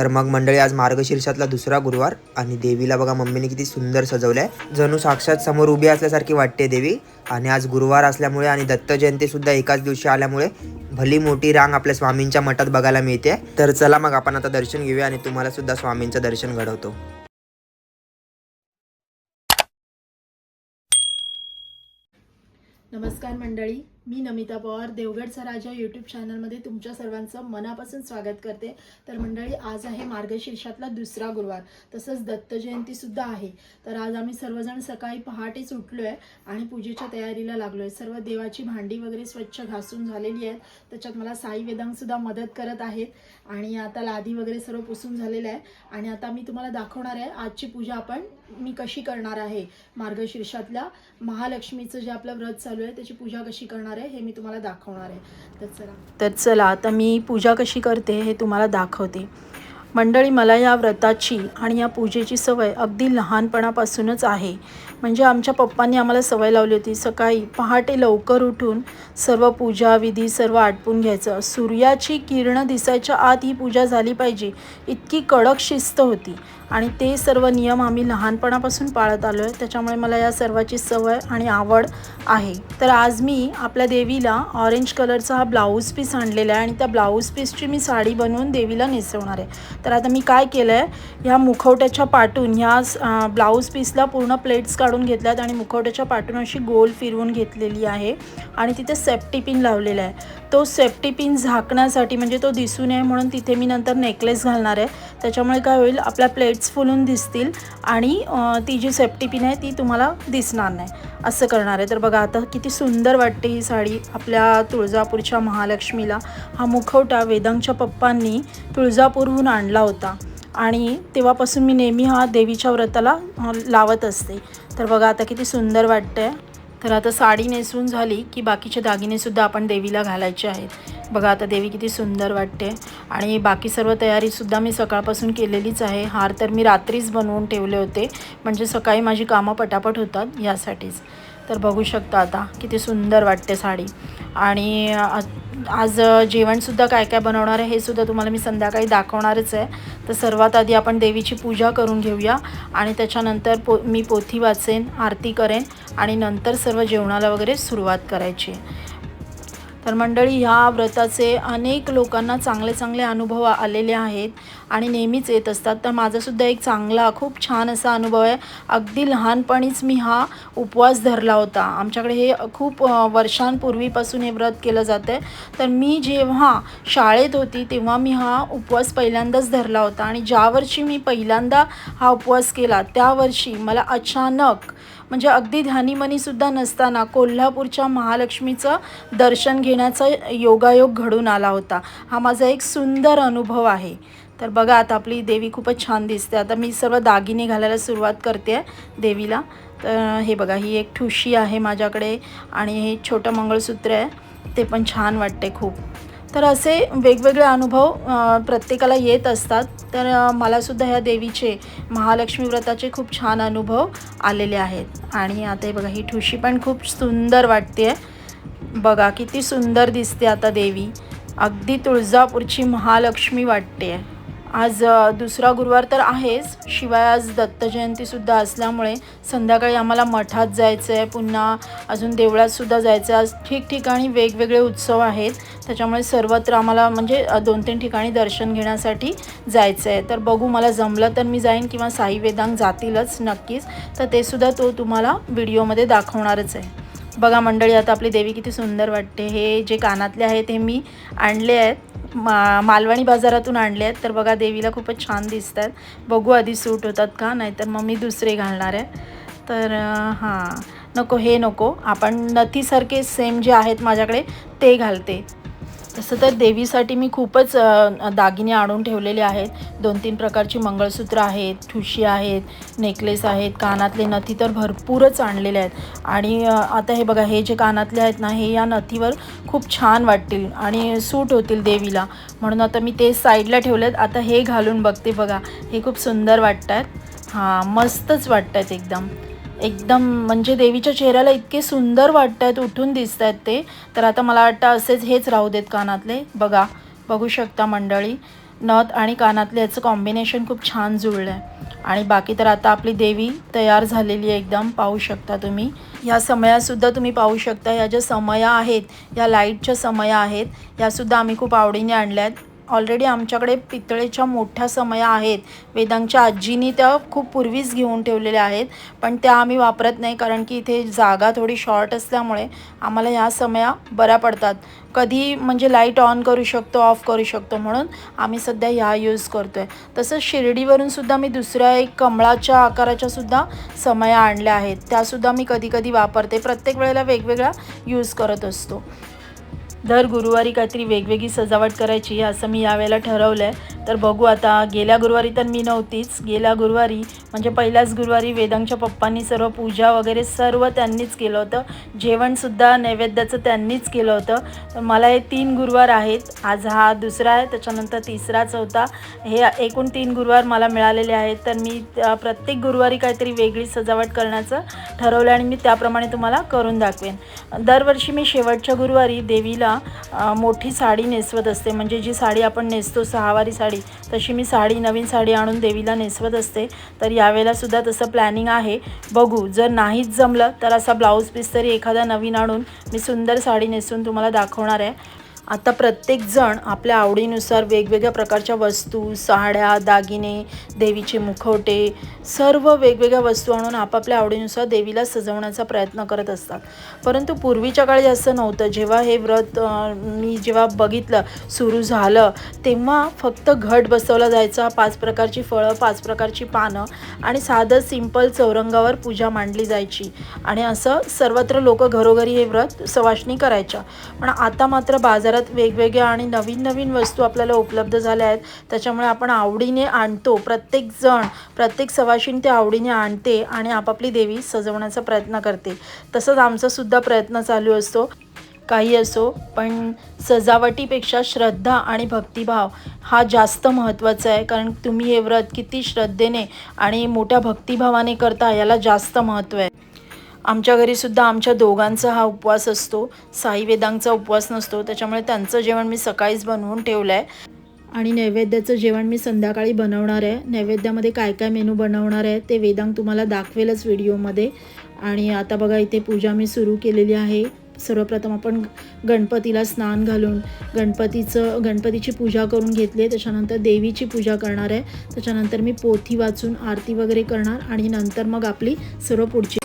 तर मग मंडळी आज मार्गशीर्षातला दुसरा गुरुवार आणि देवीला बघा मम्मीने किती सुंदर सजवलंय. जणू साक्षात समोर उभी असल्यासारखी वाटते देवी आणि आज गुरुवार असल्यामुळे आणि दत्त जयंती सुद्धा एकाच दिवशी आल्यामुळे भली मोठी रांग आपल्या स्वामींच्या मठात बघायला मिळते. तर चला मग आपण आता दर्शन घेऊया आणि तुम्हाला सुद्धा स्वामींचं दर्शन घडवतो. नमस्कार मंडळी. मी नमिता पवार देवगडचा राजा यूट्यूब चॅनलमध्ये तुमच्या सर्वांचं मनापासून स्वागत करते. तर मंडळी आज आहे मार्गशीर्षातला दुसरा गुरुवार. तसंच दत्त जयंतीसुद्धा आहे. तर आज आम्ही सर्वजण सकाळी पहाटेच उठलो आहे आणि पूजेच्या तयारीला लागलो आहे सर्व देवाची भांडी वगैरे स्वच्छ घासून झालेली आहेत. त्याच्यात मला साई वेदांगसुद्धा मदत करत आहेत. आणि आता लादी वगैरे सर्व पुसून झालेलं आहे आणि आता मी तुम्हाला दाखवणार आहे आजची पूजा आपण मी कशी करणार आहे मार्गशीर्षातल्या महालक्ष्मीचं जे आपलं व्रत चालू आहे त्याची पूजा कशी करणार आहे. हे मी तुम्हाला दाखवणार आहे. तर चला. तर चला आता मी पूजा कशी करते हे तुम्हाला दाखवते. मंडळी मला या व्रताची आणि या पूजेची सवय अगदी लहानपणापासूनच आहे. म्हणजे आमच्या पप्पांनी आम्हाला सवय लावली होती सकाळी पहाटे लवकर उठून सर्व पूजा विधी सर्व आटपून घ्यायचं. सूर्याची किरणं दिसायच्या आत ही पूजा झाली पाहिजे इतकी कडक शिस्त होती. आणि ते सर्व नियम आम्ही लहानपणापासून पाळत आलो आहे त्याच्यामुळे मला या सर्वाची सवय आणि आवड आहे. तर आज मी आपल्या देवीला ऑरेंज कलरचा हा ब्लाऊज पीस आणलेला आहे आणि त्या ब्लाऊज पीसची मी साडी बनवून देवीला नेसवणार आहे. तर आता मी काय केलं आहे ह्या मुखवट्याच्या पाटून ह्या ब्लाऊज पीसला पूर्ण प्लेट्स काढून घेतल्यात आणि मुखवट्याच्या पाटून अशी गोल फिरवून घेतलेली आहे आणि तिथे सेफ्टी पिन लावलेला आहे. तो सेफ्टी पिन झाकण्यासाठी म्हणजे तो दिसू नये म्हणून तिथे मी नंतर नेकलेस घालणार आहे. त्याच्यामुळे काय होईल आपल्या प्लेट्स फुलून दिसतील आणि ती जी सेफ्टी पिन आहे ती तुम्हाला दिसणार नाही. असं करणार आहे. तर बघा आता किती सुंदर वाटते ही साडी आपल्या तुळजापूरच्या महालक्ष्मीला. हा मुखवटा वेदांगच्या पप्पांनी तुळजापूरहून आणला होता. आणि तेव्हापासून मी नेहमी हा देवीच्या व्रताला लावत असते. तर बघा आता किती सुंदर वाटतंय. तर आता साडी नेसून झाली की बाकीचे दागिनेसुद्धा आपण देवीला घालायचे आहेत. बघा आता देवी किती सुंदर वाटते आणि बाकी सर्व तयारीसुद्धा मी सकाळपासून केलेलीच आहे. हार तर मी रात्रीच बनवून ठेवले होते. म्हणजे सकाळी माझी कामं पटापट होतात यासाठीच. तर बघू शकता आता किती सुंदर वाटते साडी. आणि आज जेवणसुद्धा काय काय बनवणार आहे हे सुद्धा तुम्हाला मी संध्याकाळी दाखवणारच आहे. तर सर्वात आधी आपण देवीची पूजा करून घेऊया आणि त्याच्यानंतर पो मी पोथी वाचेन आरती करेन आणि नंतर सर्व जेवणाला वगैरे सुरुवात करायची. आहे तर मंडळी ह्या व्रताचे अनेक लोकांना चांगले चांगले अनुभव आलेले आहेत आणि नेहमीच येत असतात. तर माझासुद्धा एक चांगला खूप छान असा अनुभव आहे. अगदी लहानपणीच मी हा उपवास धरला होता. आमच्याकडे हे खूप वर्षांपूर्वीपासून हे व्रत केलं जातं आहे तर मी जेव्हा शाळेत होती तेव्हा मी हा उपवास पहिल्यांदाच धरला होता. आणि ज्या वर्षी मी पहिल्यांदा हा उपवास केला त्या वर्षी मला अचानक म्हणजे अगदी ध्यानीमनीसुद्धा नसताना कोल्हापूरच्या महालक्ष्मीचं दर्शन घेण्याचा योगायोग घडून आला होता. हा माझा एक सुंदर अनुभव आहे. तर बघा आता आपली देवी खूपच छान दिसते. आता मी सर्व दागिने घालायला सुरुवात करते आहे देवीला. तर हे बघा ही एक ठुशी आहे माझ्याकडे आणि हे छोटं मंगळसूत्र आहे. ते पण छान वाटते खूप. तर असे वेगवेगळे अनुभव प्रत्येकाला येत असतात. तर मलासुद्धा ह्या देवीचे महालक्ष्मी व्रताचे खूप छान अनुभव आलेले आहेत. आणि आता हे बघा ही ठुशी पण खूप सुंदर वाटते. आहे बघा किती सुंदर दिसते आता देवी. अगदी तुळजापूरची महालक्ष्मी वाटते. आहे आज दुसरा गुरुवार तर आहेच. शिवाय आज दत्तजयंतीसुद्धा असल्यामुळे संध्याकाळी आम्हाला मठात जायचं आहे पुन्हा अजून देवळातसुद्धा जायचं आहे आज ठिकठिकाणी वेगवेगळे उत्सव आहेत. त्याच्यामुळे सर्वत्र आम्हाला म्हणजे दोन तीन ठिकाणी दर्शन घेण्यासाठी जायचं आहे तर बघू मला जमलं तर मी जाईन किंवा साई वेदांग जातीलच नक्कीच. तर ते सुद्धा तो तुम्हाला व्हिडिओमध्ये दाखवणारच आहे. बघा मंडळी आता आपली देवी किती सुंदर वाटते. हे जे कानातले आहेत हे मी आणले आहेत. मा मालवणी बाजारातून आणले आहेत. तर बघा देवीला खूपच छान दिसत आहेत बघू आधी सूट होतात का? नाहीतर मग मी दुसरे घालणार आहे. तर हां. नको हे नको. आपण नथीसारखे सेम जे आहेत माझ्याकडे ते घालते. तसं तर देवीसाठी मी खूपच दागिने आणून ठेवलेले आहेत. दोन तीन प्रकारची मंगळसूत्र आहेत ठुशी आहेत नेकलेस आहेत कानातले नथी तर भरपूरच आणलेले आहेत. आणि आता हे बघा हे जे कानातले आहेत ना हे या नथीवर खूप छान वाटतील आणि सूट होतील देवीला. म्हणून आता मी ते साईडला ठेवले आहेत आता हे घालून बघते बघा. हे खूप सुंदर वाटत आहेत हां मस्तच वाटत आहेत एकदम. एकदम म्हणजे देवीच्या चेहऱ्याला इतके सुंदर वाटत आहेत उठून दिसत आहेत ते. तर आता मला वाटतं असेच हेच राहू देत कानातले. बघा बघू शकता मंडळी नथ आणि कानातले याचं कॉम्बिनेशन खूप छान जुळलं आहे आणि बाकी तर आता आपली देवी तयार झालेली आहे एकदम पाहू शकता तुम्ही. या समयासुद्धा तुम्ही पाहू शकता या ज्या समया आहेत या लाईटच्या समया आहेत यासुद्धा आम्ही खूप आवडीने आणल्या आहेत ऑलरेडी आमच्याकडे पितळेच्या मोठ्या समया आहेत. वेदांच्या आजीनी त्या खूप पूर्वीच घेऊन ठेवलेल्या आहेत. पण त्या आम्ही वापरत नाही कारण की इथे जागा थोडी शॉर्ट असल्यामुळे आम्हाला ह्या समया बऱ्या पडतात. कधी म्हणजे लाइट ऑन करू शकतो ऑफ करू शकतो म्हणून आम्ही सध्या ह्या यूज करतो आहे तसंच शिर्डीवरून सुद्धा मी दुसऱ्या एक कमळाच्या आकाराच्या सुद्धा समया आणल्या आहेत. त्यासुद्धा मी कधी कधी वापरते. प्रत्येक वेळेला वेगवेगळा यूज करत असतो. दर गुरुवारी काहीतरी वेगवेगळी सजावट करायची असं मी यावेळेला ठरवलं आहे तर बघू आता गेल्या गुरुवारी तर मी नव्हतीच. गेल्या गुरुवारी म्हणजे पहिल्याच गुरुवारी वेदांच्या पप्पांनी सर्व पूजा वगैरे सर्व त्यांनीच केलं होतं. जेवणसुद्धा नैवेद्याचं त्यांनीच केलं होतं. तर मला हे तीन गुरुवार आहेत. आज हा दुसरा आहे त्याच्यानंतर तिसरा चौथा. हे एकूण तीन गुरुवार मला मिळालेले आहेत. तर मी प्रत्येक गुरुवारी काहीतरी वेगळी सजावट करण्याचं ठरवलं आणि मी त्याप्रमाणे तुम्हाला करून दाखवेन. दरवर्षी मी शेवटच्या गुरुवारी देवीला अ, मोठी साडी नेसवत असते. म्हणजे जी साडी आपण नेसतो सहावारी साडी तशी मी साडी नवीन साडी आणून देवीला नेसवत असते. तर यावेळेला सुद्धा तसं प्लॅनिंग आहे. बघू जर नाहीच जमलं तर असा ब्लाऊज पीस तरी एखादा नवीन आणून मी सुंदर साडी नेसून तुम्हाला दाखवणार आहे. आता प्रत्येकजण आपल्या आवडीनुसार वेगवेगळ्या प्रकारच्या वस्तू साड्या दागिने देवीचे मुखवटे सर्व वेगवेगळ्या वस्तू आणून आपापल्या आवडीनुसार देवीला सजवण्याचा प्रयत्न करत असतात. परंतु पूर्वीच्या काळी असं नव्हतं. जेव्हा हे व्रत मी जेव्हा बघितलं सुरू झालं तेव्हा फक्त घट बसवला जायचा. पाच प्रकारची फळं पाच प्रकारची पानं आणि साधं सिंपल चौरंगावर पूजा मांडली जायची. आणि असं सर्वत्र लोक घरोघरी हे व्रत सवाशणी करायच्या. पण आता मात्र बाजारात वेगवेगळ्या आणि नवीन नवीन वस्तू आपल्याला उपलब्ध झाल्या आहेत. त्याच्यामुळे आपण आवडीने आणतो. प्रत्येक जण प्रत्येक सवाशीण ते आवडीने आणते आणि आपापली देवी सजवण्याचा प्रयत्न करते. तसंच आमचासुद्धा प्रयत्न चालू असतो. काही असो पण सजावटीपेक्षा श्रद्धा आणि भक्तिभाव हा जास्त महत्त्वाचा आहे. कारण तुम्ही हे व्रत किती श्रद्धेने आणि मोठ्या भक्तिभावाने करता याला जास्त महत्त्व आहे. आमच्या घरीसुद्धा आमच्या दोघांचा हा उपवास असतो. साई वेदांचा उपवास नसतो. त्याच्यामुळे त्यांचं जेवण मी सकाळीच बनवून ठेवलं आहे आणि नैवेद्याचं जेवण मी संध्याकाळी बनवणार आहे. नैवेद्यामध्ये काय काय मेनू बनवणार आहे ते वेदांग तुम्हाला दाखवेलच व्हिडिओमध्ये. आणि आता बघा इथे पूजा मी सुरू केलेली आहे. सर्वप्रथम आपण गणपतीला स्नान घालून गणपतीचं गणपतीची पूजा करून घेतली आहे. त्याच्यानंतर देवीची पूजा करणार आहे. त्याच्यानंतर मी पोथी वाचून आरती वगैरे करणार. आणि नंतर मग आपली सर्व पुढची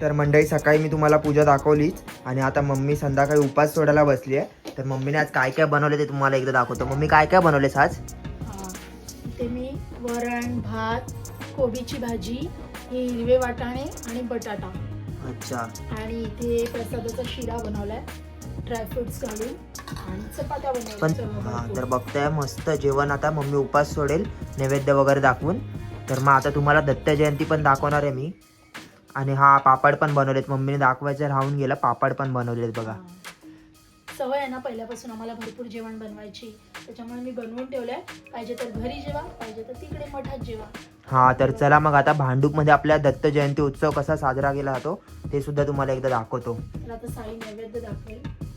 तर मंडळी सकाळी मी तुम्हाला पूजा दाखवलीच आणि आता मम्मी संध्याकाळी उपास सोडायला बसली आहे. तर मम्मीने आज काय काय बनवले ते तुम्हाला एकदा दाखवतो. मम्मी काय काय बनवलेस आज. इथे मी वरण भात कोबीची भाजी हे हिरवे वाटाणे आणि बटाटा. अच्छा. आणि इथे प्रसादाचा शिरा बनवलाय ड्रायफ्रुट्स घालून आणि चपात्या पण बनवल्या हा तर बघताय मस्त जेवण आता मम्मी उपास सोडेल नैवेद्य वगैरे दाखवून. तर मग आता तुम्हाला दत्त जयंती पण दाखवणार आहे मी. आणि हा पापड पण बनवलेत. मम्मीने दाखवायचं राहून गेलं पापड पण बनवलेत बघा. सवय आहे ना पहिल्यापासून आम्हाला भरपूर जेवण बनवायची. त्याच्यामुळे मी बनवून ठेवलंय. पाहिजे तर घरी जेवा पाहिजे तर तिकडे मठात जेवा. हा तर चला मग आता भांडूपमध्ये आपल्या दत्त जयंती उत्सव कसा साजरा केला जातो ते सुद्धा तुम्हाला एकदा दाखवतो. तर आता साई नैवेद्य दाखवेल.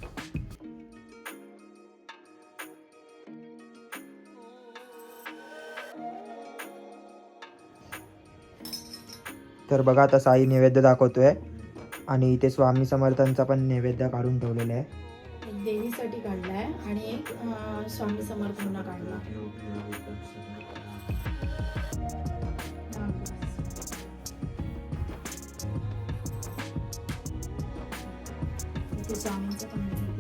तर बघा आता साई नैवेद्य दाखवतोय. आणि इथे स्वामी समर्थांचा पण नैवेद्य काढून ठेवलेला आहे. एक देवीसाठी काढलाय आणि एक स्वामी समर्थांना काढला. हा, पण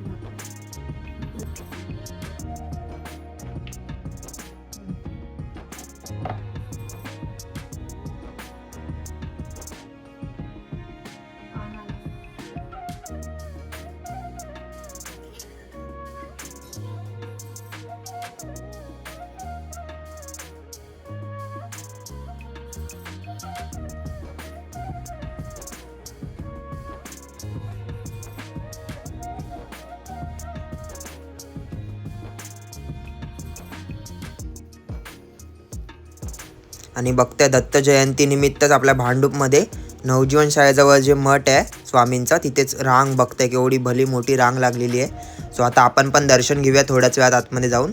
आणि बघताय दत्त जयंतीनिमित्तच आपल्या भांडूपमध्ये नवजीवन शाळेजवळ जे मठ आहे स्वामींचा तिथेच रांग बघताय केवढी भली मोठी रांग लागलेली आहे. सो आता आपण पण दर्शन घेऊया थोड्याच वेळात आतमध्ये जाऊन.